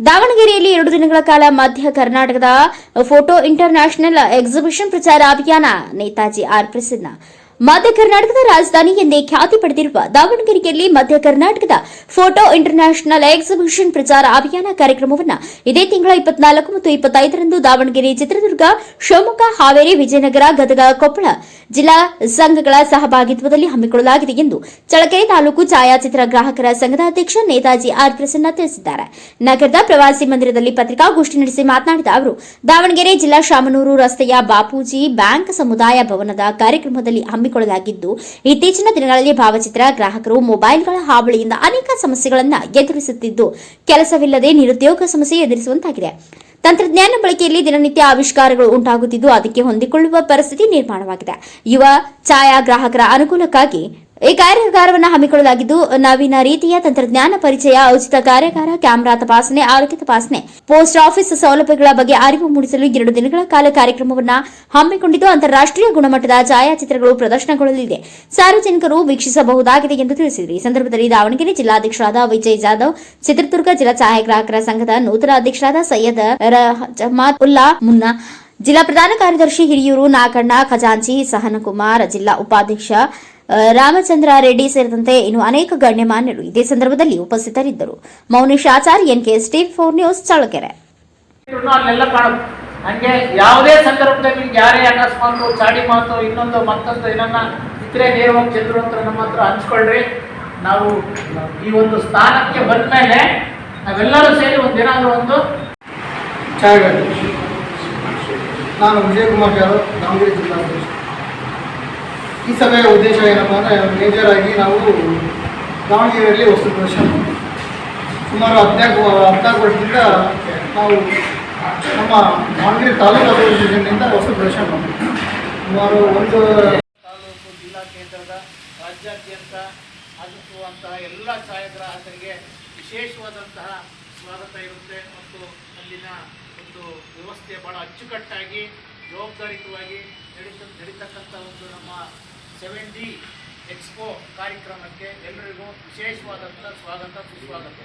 ದಾವಣಗೆರೆಯಲ್ಲಿ ಎರಡು ದಿನಗಳ ಕಾಲ ಮಧ್ಯ ಕರ್ನಾಟಕದ ಫೋಟೋ ಇಂಟರ್ನ್ಯಾಷನಲ್ ಎಕ್ಸಿಬಿಷನ್ ಪ್ರಚಾರ ಅಭಿಯಾನ ನೇತಾಜಿ ಆರ್ ಪ್ರಸನ್ನ. ಮಧ್ಯ ಕರ್ನಾಟಕದ ರಾಜಧಾನಿ ಎಂದೇ ಖ್ಯಾತಿ ಪಡೆದಿರುವ ದಾವಣಗೆರೆಯಲ್ಲಿ ಮಧ್ಯ ಕರ್ನಾಟಕದ ಫೋಟೋ ಇಂಟರ್ನ್ಯಾಷನಲ್ ಎಕ್ಸಿಬಿಷನ್ ಪ್ರಚಾರ ಅಭಿಯಾನ ಕಾರ್ಯಕ್ರಮವನ್ನು ಇದೇ ತಿಂಗಳ ಇಪ್ಪತ್ನಾಲ್ಕು ಮತ್ತು ಇಪ್ಪತ್ತೈದರಂದು ದಾವಣಗೆರೆ ಚಿತ್ರದುರ್ಗ, ಶಿವಮೊಗ್ಗ, ಹಾವೇರಿ, ವಿಜಯನಗರ, ಗದಗ, ಕೊಪ್ಪಳ ಜಿಲ್ಲಾ ಸಂಘಗಳ ಸಹಭಾಗಿತ್ವದಲ್ಲಿ ಹಮ್ಮಿಕೊಳ್ಳಲಾಗಿದೆ ಎಂದು ಚಳಕೆರೆ ತಾಲೂಕು ಛಾಯಾಚಿತ್ರ ಗ್ರಾಹಕರ ಸಂಘದ ಅಧ್ಯಕ್ಷ ನೇತಾಜಿ ಆರ್ ಪ್ರಸನ್ನ ತಿಳಿಸಿದ್ದಾರೆ. ನಗರದ ಪ್ರವಾಸಿ ಮಂದಿರದಲ್ಲಿ ಪತ್ರಿಕಾಗೋಷ್ಠಿ ನಡೆಸಿ ಮಾತನಾಡಿದ ಅವರು, ದಾವಣಗೆರೆ ಜಿಲ್ಲಾ ಶಾಮನೂರು ರಸ್ತೆಯ ಬಾಪೂಜಿ ಬ್ಯಾಂಕ್ ಸಮುದಾಯ ಭವನದ ಕಾರ್ಯಕ್ರಮದಲ್ಲಿ ಹಮ್ಮಿಕೊಳ್ಳಲಾಗಿದ್ದು ಇತ್ತೀಚಿನ ದಿನಗಳಲ್ಲಿ ಭಾವಚಿತ್ರ ಗ್ರಾಹಕರು ಮೊಬೈಲ್ಗಳ ಹಾವಳಿಯಿಂದ ಅನೇಕ ಸಮಸ್ಯೆಗಳನ್ನು ಎದುರಿಸುತ್ತಿದ್ದು, ಕೆಲಸವಿಲ್ಲದೆ ನಿರುದ್ಯೋಗ ಸಮಸ್ಯೆ ಎದುರಿಸುವಂತಾಗಿದೆ. ತಂತ್ರಜ್ಞಾನ ಬಳಕೆಯಲ್ಲಿ ದಿನನಿತ್ಯ ಆವಿಷ್ಕಾರಗಳು ಉಂಟಾಗುತ್ತಿದ್ದು, ಅದಕ್ಕೆ ಹೊಂದಿಕೊಳ್ಳುವ ಪರಿಸ್ಥಿತಿ ನಿರ್ಮಾಣವಾಗಿದೆ. ಯುವ ಛಾಯಾ ಗ್ರಾಹಕರ ಅನುಕೂಲಕ್ಕಾಗಿ ಈ ಕಾರ್ಯಾಗಾರವನ್ನು ಹಮ್ಮಿಕೊಳ್ಳಲಾಗಿದ್ದು ನವೀನ ರೀತಿಯ ತಂತ್ರಜ್ಞಾನ ಪರಿಚಯ, ಉಚಿತ ಕಾರ್ಯಾಗಾರ, ಕ್ಯಾಮೆರಾ ತಪಾಸಣೆ, ಆರೋಗ್ಯ ತಪಾಸಣೆ, ಪೋಸ್ಟ್ ಆಫೀಸ್ ಸೌಲಭ್ಯಗಳ ಬಗ್ಗೆ ಅರಿವು ಮೂಡಿಸಲು ಎರಡು ದಿನಗಳ ಕಾಲ ಕಾರ್ಯಕ್ರಮವನ್ನು ಹಮ್ಮಿಕೊಂಡಿದ್ದು, ಅಂತಾರಾಷ್ಟ್ರೀಯ ಗುಣಮಟ್ಟದ ಛಾಯಾಚಿತ್ರಗಳು ಪ್ರದರ್ಶನಗೊಳ್ಳಲಿದೆ. ಸಾರ್ವಜನಿಕರು ವೀಕ್ಷಿಸಬಹುದಾಗಿದೆ ಎಂದು ತಿಳಿಸಿದರು. ಈ ಸಂದರ್ಭದಲ್ಲಿ ದಾವಣಗೆರೆ ಜಿಲ್ಲಾಧ್ಯಕ್ಷರಾದ ವಿಜಯ್ ಜಾಧವ್, ಚಿತ್ರದುರ್ಗ ಜಿಲ್ಲಾ ಛಾಯಾಗ್ರಾಹಕರ ಸಂಘದ ನೂತನ ಅಧ್ಯಕ್ಷರಾದ ಸೈಯದ್ ಜಮಾತ್ ಉಲ್ಲಾ ಮುನ್ನಾ ಜಿಲ್ಲಾ ಪ್ರಧಾನ ಕಾರ್ಯದರ್ಶಿ ಹಿರಿಯೂರು ನಾಗಣ್ಣ ಖಜಾಂಚಿ, ಸಹನಕುಮಾರ್, ಜಿಲ್ಲಾ ಉಪಾಧ್ಯಕ್ಷ ರಾಮಚಂದ್ರ ರೆಡ್ಡಿ ಸೇರಿದಂತೆ ಇನ್ನು ಅನೇಕ ಗಣ್ಯಮಾನ್ಯರು ಇದೇ ಸಂದರ್ಭದಲ್ಲಿ ಉಪಸ್ಥಿತರಿದ್ದರು. Mounesh Acharya NK Steve four news Challakere. ಹಂಗೆ ಯಾವುದೇ ಸಂದರ್ಭದಲ್ಲಿ ನಿಮ್ಗೆ ಯಾರೇ ಅಕಸ್ಮಾತು ಚಾಡಿ ಮಾತು ಇನ್ನೊಂದು ಮತ್ತೊಂದು ಏನನ್ನ ಇತರೆ ನೇರವಾಗಿ ಚಂದ್ರು ಅಂತ ನಮ್ಮ ಹತ್ರ ಹಂಚ್ಕೊಳ್ರಿ. ನಾವು ಈ ಒಂದು ಸ್ಥಾನಕ್ಕೆ ಬಂದ ಮೇಲೆ ನಾವೆಲ್ಲರೂ ಸೇರಿ ಒಂದೇನಾದರೂ ಒಂದು ಚಾಯ್ ನಾನು ವಿಜಯಕುಮಾರ್ ಯಾರು ದಾವಣಗೆರೆ ಜಿಲ್ಲಾಧ್ಯಕ್ಷ. ಈ ಸಭೆಯ ಉದ್ದೇಶ ಏನಪ್ಪ ಅಂದರೆ ಮೇಜರ್ ಆಗಿ ನಾವು ದಾವಣಗೆರೆಯಲ್ಲಿ ವಸ್ತು ಪ್ರದರ್ಶನ. ಸುಮಾರು ಹದಿನಾಲ್ಕು ಹದಿನಾಲ್ಕು ವರ್ಷದಿಂದ ನಾವು ನಮ್ಮ ದಾವಣಗೆರೆ ತಾಲೂಕು ಅಸೋಸಿಯೇಷನ್ನಿಂದ ವಸ್ತು ಪ್ರದರ್ಶನ ಸುಮಾರು ಒಂದು ತಾಲೂಕು ಜಿಲ್ಲಾ ಕೇಂದ್ರದ ರಾಜ್ಯಾದ್ಯಂತ ಆಗಮಿಸುವಂತಹ ಎಲ್ಲ ಛಾಯಾಗ್ರಾಹಕರಿಗೆ ವಿಶೇಷವಾದಂತಹ ಸ್ವಾಗತ ಇರುತ್ತೆ ಮತ್ತು ಅಲ್ಲಿನ ಒಂದು ವ್ಯವಸ್ಥೆ ಭಾಳ ಅಚ್ಚುಕಟ್ಟಾಗಿ ಜವಾಬ್ದಾರಿತವಾಗಿ ನಡೀತ ನಡೀತಕ್ಕಂಥ ಒಂದು ನಮ್ಮ ಸೆವೆನ್ ಡಿ ಎಕ್ಸ್ಪೋ ಕಾರ್ಯಕ್ರಮಕ್ಕೆ ಎಲ್ಲರಿಗೂ ವಿಶೇಷವಾದಂಥ ಸ್ವಾಗತ ಸುಸ್ವಾಗತ.